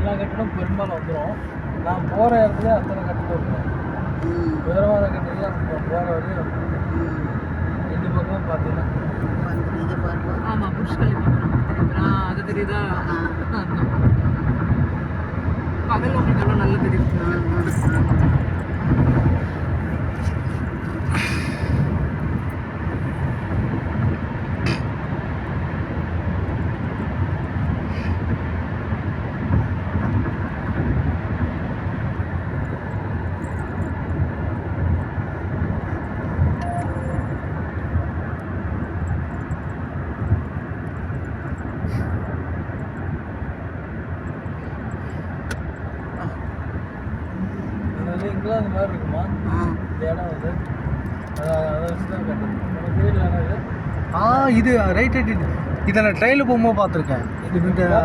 கட்டணம் பெரும்பாலும் வந்துடும் நான் போகிற இடத்துல அத்தனை கட்டணம் இருக்கும் ம் உயரமான கட்டணம் போகிற வரையும் ரெண்டு பக்கமும் பார்த்தீங்கன்னா வந்து இதை பாருப்பா ஆமா புஷ் கலிஃபா ஆ அது தெரியுதா? ஆ. பகல் உங்களுக்கு எல்லாம் நல்லா தெரியும். இங்கெல்லாம் அந்த மாதிரி இருக்குமா? இந்த இடம் வந்து. ஆ இது ரைட் ரைட் இது இதை நான் ட்ரெயினில் போகும்போது பார்த்துருக்கேன். இது ஆ.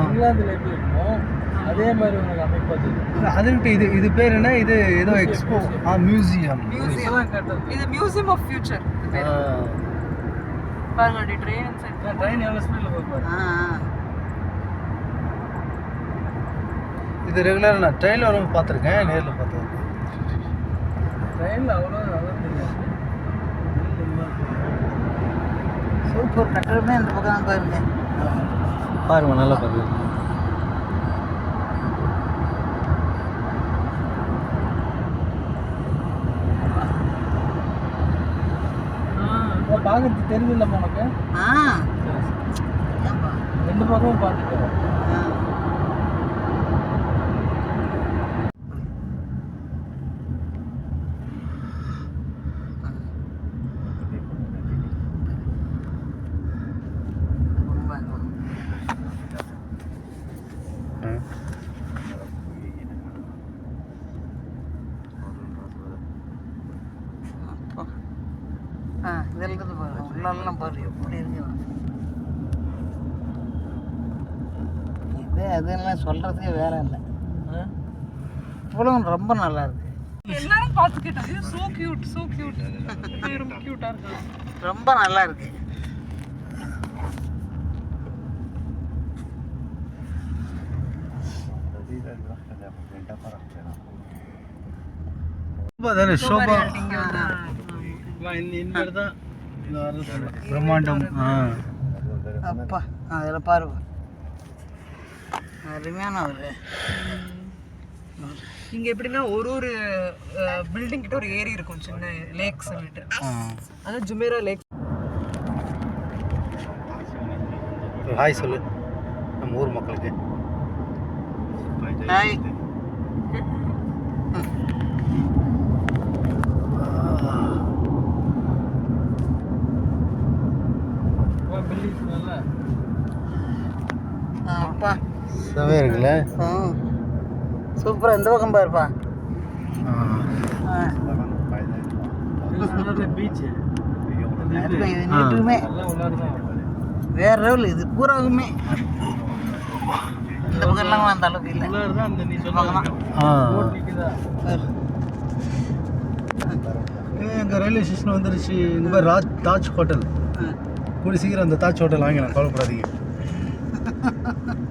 இங்கிலாந்துல எப்படி இருக்குமோ அதே மாதிரி உனக்கு அமைப்பு அது அது விட்டு இது இது பேர் என்ன? இது ஏதோ எக்ஸ்போ ஆ மியூசியம் இது மியூசியம் ஆஃப் ஃபியூச்சர் பாருங்க ட்ரெயின் சைட் ட்ரெயின் எவ்வளோ ஸ்பீடில் போய் பாரு ஆ இது ரெகுலராக நான் ட்ரெயினில் வரும்போது பார்த்துருக்கேன் நேரில் பார்த்தேன் ட்ரெயினில் அவ்வளோ நல்லா தெரியாது. சூப்பர் கட்டடமே அந்த பக்கம் தான் பாருங்க. பாருங்க நல்லா இப்போ பார்க்கறது தெரியுதில்லம்மா உனக்கு? ஆ. ரெண்டு பக்கமும் பார்த்துக்கோ. ஆ ஆ இதில் இருந்து பாரு. உள்ளெல்லாம் பாரு எப்படி இருக்கு. இது அதெல்லாம் சொல்கிறதுக்கே வேற இல்லை. இவ்வளவு ரொம்ப நல்லா இருக்கு. எல்லாரும் பார்த்துக்கிட்டாங்க சோ கியூட் சோ கியூட் ரொம்ப கியூட்டா இருக்கு. ரொம்ப நல்லா இருக்கு. சோபா தானே சோபா. பிரம்மாண்டம். அப்பா அதில் பாரு அருமையான ஒரு இங்க எப்படின்னா ஒரு ஒரு பில்டிங் கிட்ட ஒரு ஏரி இருக்கும் சின்ன லேக்ஸ் ஆ. அதான் ஜுமேரா லேக் ஹாய் சொல்லு நம்ம ஊர் மக்களுக்கு. ஹாய் பில்டிங்ஸ் நல்லா அப்பா செமையாக இருக்குல்ல? சூப்பராக இந்த பக்கம் பாருப்பா. பீச்சு நீட்டுமே. வேற லெவல் இது பூராவுமே. இந்த பக்கம் எல்லாம் அந்த அளவுக்கு இல்லை. எங்கள் ரயில்வே ஸ்டேஷன் வந்துருச்சு. இந்த மாதிரி ராஜ் தாஜ் ஹோட்டல் கூடி சீக்கிரம் அந்த தாஜ் ஹோட்டல் வாங்கிக்கலாம் கவலைப்படாதீங்க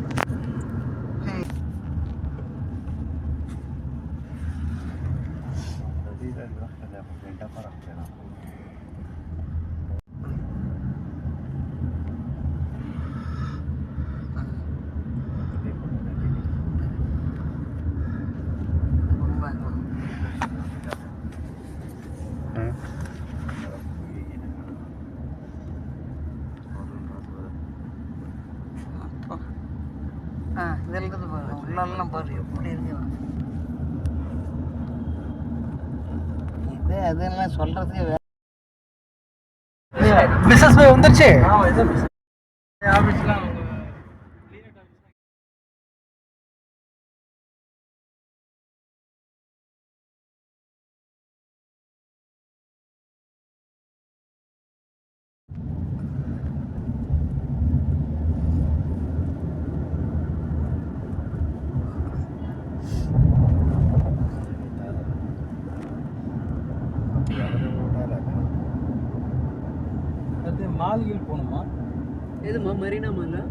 ஆ இதில் இருந்து பாரு உள்ளெல்லாம் பாரு எப்படி இருக்கு இது அதெல்லாம் பிஸ்னஸ் போய் வந்துருச்சு? ஆஃபீஸ்லாம் அடுத்து மால்கள் போகணுமா? எதுமா மரீனா மாலா?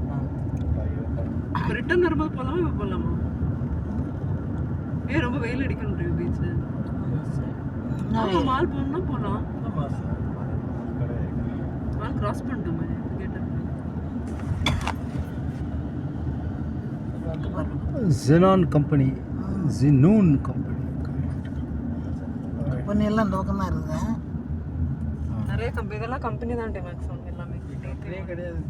ரிட்டர்ன் வரும்போது போகலாமா இப்போ போகலாமா ஏன் ரொம்ப வெயில் அடிக்கணும் பீச்சில் மால் போகணும்னா போகலாம். மால் கிராஸ் பண்ணிட்டோமே ஜெனான் கம்பெனி ஜினூன் கம்பெனி பொண்ணு எல்லாம் இந்த பக்கம் தான் இருக்குதா நிறைய கம்பெனி இதெல்லாம் கம்பெனி தான் மேக்ஸிமம் எல்லாமே. கம்பெனியே கிடையாது.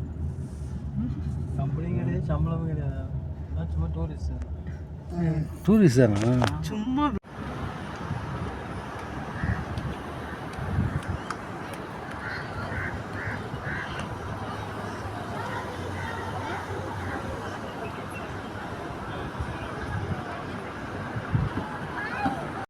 கம்பெனியும் கிடையாது சம்பளமும் கிடையாது. சும்மா டூரிஸ்ட் டூரிஸ்ட் தானா? சும்மா